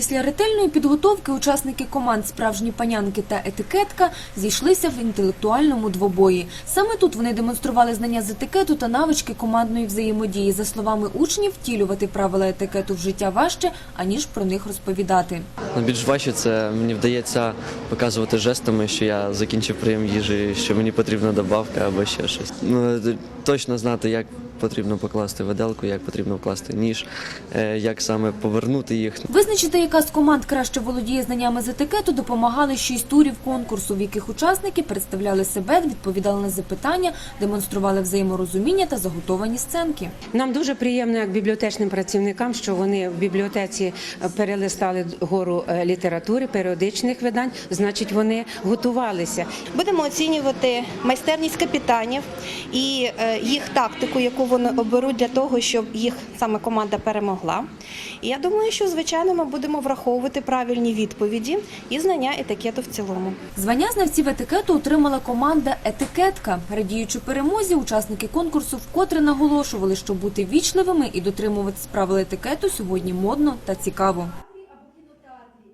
Після ретельної підготовки учасники команд Справжні панянки та етикетка зійшлися в інтелектуальному двобої. Саме тут вони демонстрували знання з етикету та навички командної взаємодії. За словами учнів, втілювати правила етикету в життя важче, аніж про них розповідати. Найбільш важче це мені вдається показувати жестами, що я закінчив прийом їжі, що мені потрібна добавка або ще щось. Ну точно знати, як потрібно покласти виделку, як потрібно вкласти ніж, е, як саме повернути їх. Визначити, яка з команд краще володіє знаннями з етикету, допомагали шість турів конкурсу, в яких учасники представляли себе, відповідали на запитання, демонстрували взаєморозуміння та заготовані сценки. Нам дуже приємно, як бібліотечним працівникам, що вони в бібліотеці е, перелистали гору е, літератури, періодичних видань. Значить, вони готувалися. Будемо оцінювати майстерність капітанів і е, їх тактику, яку вони оберуть для того, щоб їх саме команда перемогла. І я думаю, що звичайно ми будемо враховувати правильні відповіді і знання етикету в цілому. Звання знавців етикету отримала команда Етикетка. Радіючи перемозі, учасники конкурсу вкотре наголошували, що бути вічливими і дотримуватись правил етикету сьогодні модно та цікаво.